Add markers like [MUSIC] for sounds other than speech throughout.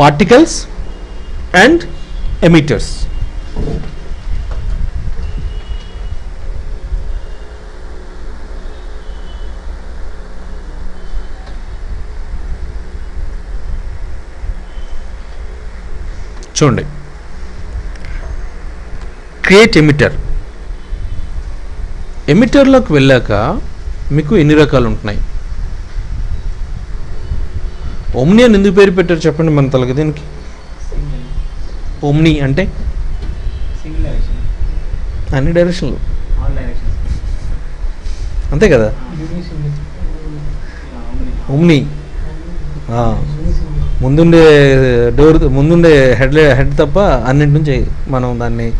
particles and emitters. చూడండి. Create emitter ఎమిటర్లోకి వెళ్ళాక మీకు ఎన్ని రకాలు ఉంటున్నాయి? ఒమ్ని అని ఎందుకు పేరు పెట్టారు చెప్పండి మన తలకి దీనికి? ఒమ్ని అంటే? అన్ని డైరెక్షన్లు అంతే కదా? ఒమ్ని ఆ, ముందుండే డోర్ ముందుండే హెడ్ హెడ్ తప్ప అన్నింటి నుంచి మనం దాన్ని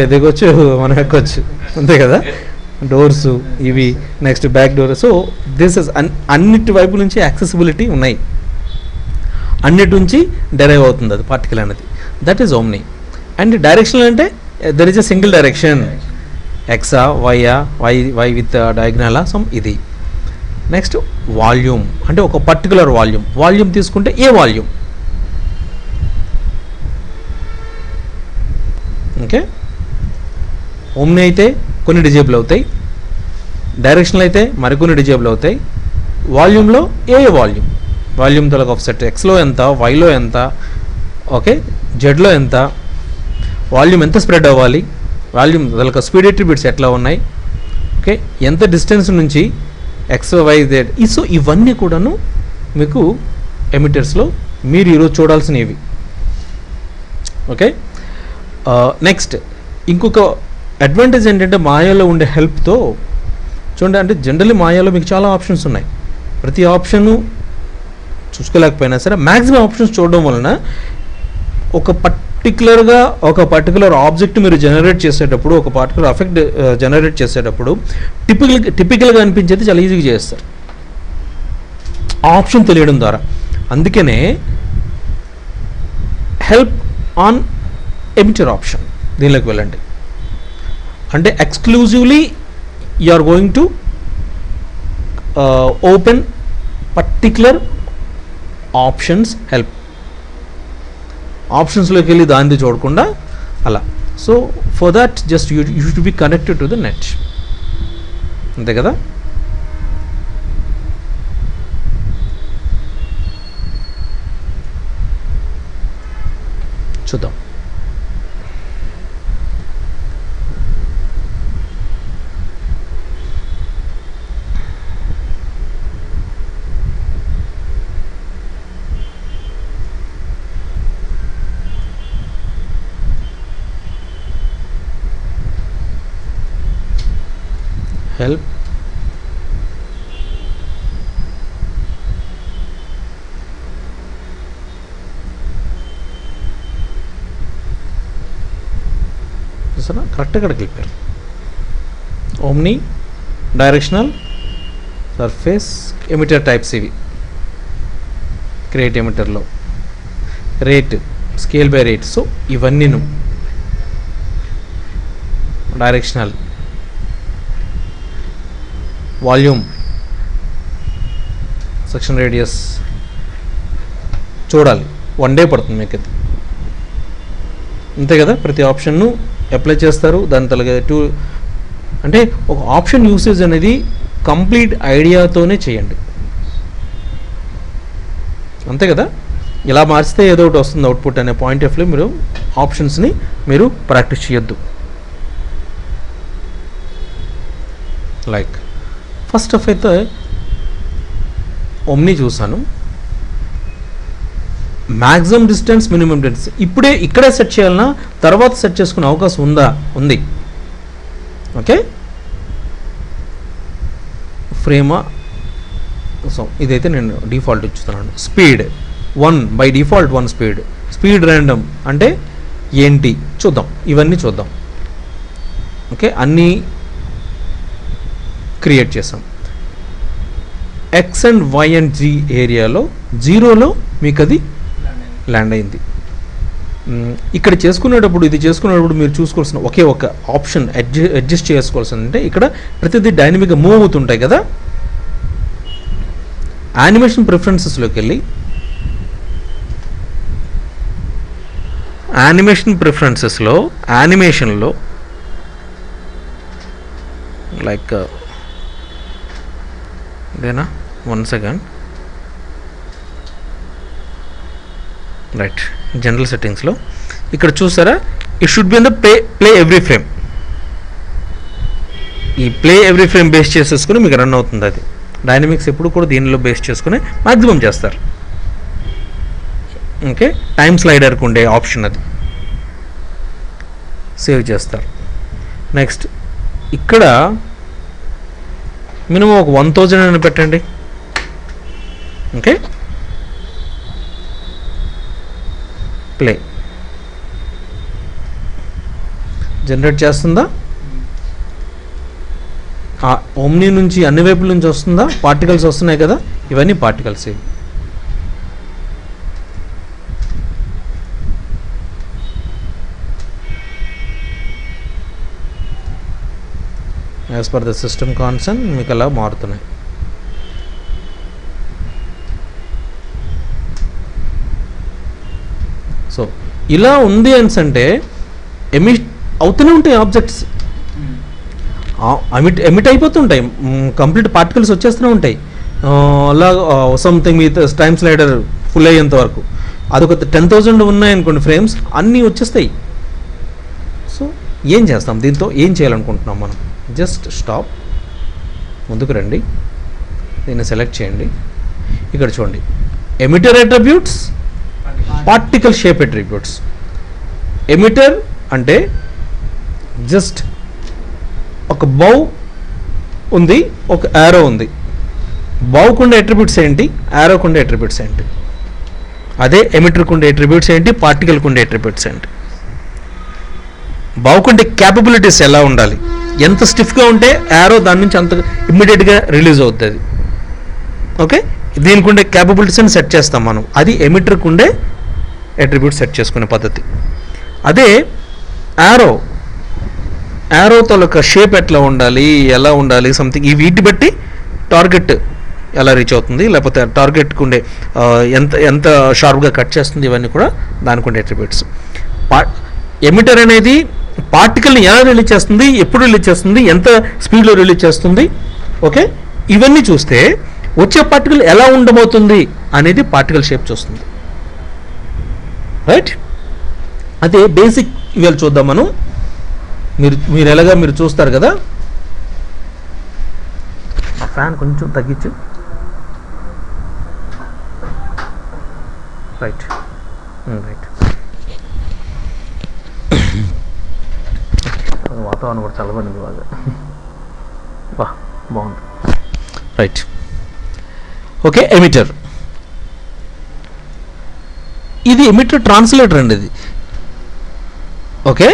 ఎదగొచ్చు మనం ఎక్కొచ్చు. అంతే కదా? డోర్స్ ఇవి next back door. So this is అన్నిటి వైపు నుంచి యాక్సెసిబిలిటీ ఉన్నాయి. అన్నిటి నుంచి డెరైవ్ అవుతుంది అది పార్టికల్ అనేది. That is omni and direction అంటే there is a single direction ఎక్సా వైయా వై వై విత్ డయాగ్నాలా సమ్ ఇది. నెక్స్ట్ వాల్యూమ్ అంటే ఒక పర్టికులర్ వాల్యూమ్ వాల్యూమ్ తీసుకుంటే ఏ వాల్యూమ్ ఓకే ఓమ్ని అయితే కొన్ని డిజేబుల్ అవుతాయి. డైరెక్షన్లు అయితే మరికొన్ని డిజేబుల్ అవుతాయి. వాల్యూమ్లో ఏ వాల్యూమ్ వాల్యూమ్ తొలగ ఆఫ్సెట్ ఎక్స్లో ఎంత వైలో ఎంత ఓకే? జెడ్లో ఎంత? వాల్యూమ్ ఎంత స్ప్రెడ్ అవ్వాలి? వాల్యూమ్ తలకు స్పీడ్ ఎట్రిబ్యూట్స్ ఎట్లా ఉన్నాయి? ఓకే? ఎంత డిస్టెన్స్ నుంచి ఎక్స్ వై జెడ్ ఈ సో ఇవన్నీ కూడాను మీకు ఎమిటర్స్లో మీరు ఈరోజు చూడాల్సినవి. ఓకే? Uh, నెక్స్ట్ ఇంకొక అడ్వాంటేజ్ ఏంటంటే మాయాలో ఉండే హెల్ప్తో చూడండి అంటే జనరల్లీ మాయాలో మీకు చాలా ఆప్షన్స్ ఉన్నాయి. ప్రతి ఆప్షను చూసుకోలేకపోయినా సరే మ్యాక్సిమం ఆప్షన్స్ చూడడం వలన ఒక పర్టికులర్గా ఒక పర్టికులర్ ఆబ్జెక్ట్ మీరు జనరేట్ చేసేటప్పుడు ఒక పర్టికులర్ ఎఫెక్ట్ జనరేట్ చేసేటప్పుడు టిపికల్ టిపికల్గా అనిపించేది చాలా ఈజీగా చేస్తారు. ఆప్షన్ తెలియడం ద్వారా. అందుకనే హెల్ప్ ఆన్ ఎమిటర్ ఆప్షన్ దీనిలోకి వెళ్ళండి. అంటే exclusively you are going to open particular options help ఆప్షన్స్లోకి వెళ్ళి దాన్ని చూడకుండా అలా. So for that just you you should be connected to the net అంతే కదా చూద్దాం help. చూసారా కరెక్ట్గా అక్కడికి omni directional surface emitter types ఇవి create ఎమిటర్లో rate scale by rate so ఇవన్నీను. Directional volume section radius చూడాలి. వన్ డే పడుతుంది మీకు అయితే అంతే కదా? ప్రతి ఆప్షన్ను అప్లై చేస్తారు. దాని తలగా టూ అంటే ఒక ఆప్షన్ యూసేజ్ అనేది కంప్లీట్ ఐడియాతోనే చేయండి. అంతే కదా? ఇలా మార్చితే ఏదో ఒకటి వస్తుంది అవుట్పుట్ అనే పాయింట్ ఆఫ్ వ్యూ. మీరు ఆప్షన్స్ని మీరు ప్రాక్టీస్ చేయొద్దు. లైక్. ఫస్ట్ ఆఫ్ అయితే ఒమ్ని చూసాను మ్యాక్సిమం డిస్టెన్స్ మినిమం డిస్టెన్స్ ఇప్పుడే ఇక్కడే సెట్ చేయాలన్నా తర్వాత సెట్ చేసుకునే అవకాశం ఉందా? ఉంది. ఓకే ఫ్రేమా సో ఇదైతే నేను default ఇచ్చుతున్నాను. Speed one by default one speed speed random అంటే ఏంటి? చూద్దాం. ఇవన్నీ చూద్దాం. ఓకే అన్నీ క్రియేట్ చేసాం X and Y and Z ఏరియాలో జీరోలో మీకు అది ల్యాండ్ అయింది ఇక్కడ చేసుకునేటప్పుడు ఇది చేసుకునేటప్పుడు మీరు చూసుకోవాల్సిన ఒకే ఒక ఆప్షన్ అడ్జస్ట్ అడ్జస్ట్ చేసుకోవాల్సింది అంటే ఇక్కడ ప్రతిదీ డైనమిక్గా మూవ్ అవుతుంటాయి కదా? యానిమేషన్ ప్రిఫరెన్సెస్లోకి వెళ్ళి యానిమేషన్ ప్రిఫరెన్సెస్లో యానిమేషన్లో లైక్ ఇదేనా? వన్ సెకండ్ రైట్ జనరల్ సెట్టింగ్స్లో ఇక్కడ చూసారా? It should be in the play play every frame ఈ ప్లే ఎవ్రీ ఫ్రేమ్ బేస్ చేసేసుకుని మీకు రన్ అవుతుంది అది. డైనమిక్స్ ఎప్పుడు కూడా దీనిలో బేస్ చేసుకుని మ్యాక్సిమం చేస్తారు. ఓకే టైమ్ స్లైడర్కి ఉండే ఆప్షన్ అది. సేవ్ చేస్తారు. నెక్స్ట్ ఇక్కడ మినిమం ఒక వన్ థౌజండ్ అని పెట్టండి. ఓకే? ప్లే. జనరేట్ చేస్తుందా? ఆ ఓమ్ని నుంచి అన్ని వైపుల నుంచి వస్తుందా? పార్టికల్స్ వస్తున్నాయి కదా? ఇవన్నీ పార్టికల్స్. ఇవి as per the system concern మీకు అలా మారుతున్నాయి. సో ఇలా ఉంది అని అంటే ఎమిట్ అవుతూనే ఉంటాయి ఆబ్జెక్ట్స్. ఎమిట్ ఎమిట్ అయిపోతుంటాయి. కంప్లీట్ పార్టికల్స్ వచ్చేస్తూనే ఉంటాయి. అలా సంథింగ్ మీ టైమ్ స్లైడర్ ఫుల్ అయ్యేంత వరకు. అదొక టెన్ థౌజండ్ ఉన్నాయనుకోండి ఫ్రేమ్స్ అన్నీ వచ్చేస్తాయి. సో ఏం చేస్తాం? దీంతో ఏం చేయాలనుకుంటున్నాం మనం? Just stop. ముందుకు రండి. దీన్ని సెలెక్ట్ చేయండి. ఇక్కడ చూడండి. Emitter attributes particle shape attributes emitter అంటే జస్ట్ ఒక బౌ ఉంది ఒక యారో ఉంది. బౌకుండే అట్రిబ్యూట్స్ ఏంటి? యారోకుండే అట్రిబ్యూట్స్ ఏంటి? అదే ఎమిటర్కు ఉండే అట్రిబ్యూట్స్ ఏంటి? పార్టికల్కు ఉండే అట్రిబ్యూట్స్ ఏంటి? బావుకుంటే క్యాపబిలిటీస్ ఎలా ఉండాలి? ఎంత స్టిఫ్గా ఉంటే యారో దాని నుంచి అంత ఇమ్మీడియట్గా రిలీజ్ అవుతుంది. ఓకే దీనికి ఉండే క్యాపబిలిటీస్ అని సెట్ చేస్తాం మనం. అది ఎమిటర్కుండే అట్రిబ్యూట్ సెట్ చేసుకునే పద్ధతి. అదే యారో యారో తాలూకా షేప్ ఎట్లా ఉండాలి ఎలా ఉండాలి సంథింగ్ ఈ వీటి బట్టి టార్గెట్ ఎలా రీచ్ అవుతుంది లేకపోతే టార్గెట్కి ఉండే ఎంత ఎంత షార్ప్గా కట్ చేస్తుంది ఇవన్నీ కూడా దానికి ఉండే అట్రిబ్యూట్స్ పా ఎమిటర్ అనేది పార్టికల్ని ఎలా రిలీజ్ చేస్తుంది ఎప్పుడు రిలీజ్ చేస్తుంది ఎంత స్పీడ్లో రిలీజ్ చేస్తుంది ఓకే? ఇవన్నీ చూస్తే వచ్చే పార్టికల్ ఎలా ఉండబోతుంది అనేది పార్టికల్ షేప్ చూస్తుంది. రైట్ అదే బేసిక్ ఇవాళ చూద్దాం మనం. మీరు మీరు ఎలాగా మీరు చూస్తారు కదా? ఆ ఫ్యాన్ కొంచెం తగ్గించు. రైట్ రైట్ [COUGHS] వాతావరణం కూడా చల్లబడింది బాగా. [LAUGHS] బా బాగుంది. రైట్ ఓకే ఎమిటర్ ఇది ఎమిటర్ ట్రాన్స్లేటర్ అండి ఇది. Okay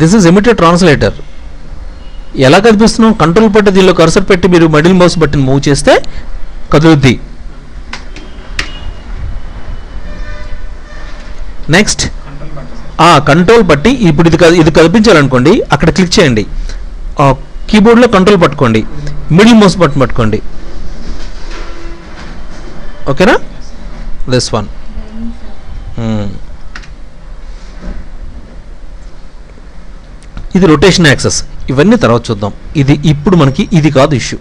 this is emitter translator ఎలా కనిపిస్తున్నాం? కంట్రోల్ పెట్టి దీనిలో కర్సర్ పెట్టి మీరు మడిల్ మౌస్ బట్టిని మూవ్ చేస్తే కదులుద్ది. నెక్స్ట్ కంట్రోల్ ఆ కంట్రోల్ పట్టి ఇప్పుడు ఇది ఇది కనిపించాలనుకోండి అక్కడ క్లిక్ చేయండి. కీబోర్డ్లో కంట్రోల్ పట్టుకోండి. మిడిల్ మౌస్ బటన్ పట్టుకోండి. ఓకేనా దిస్ వన్ ఇది రొటేషన్ యాక్సెస్ ఇవన్నీ తర్వాత చూద్దాం. ఇది ఇప్పుడు మనకి ఇది కాదు ఇష్యూ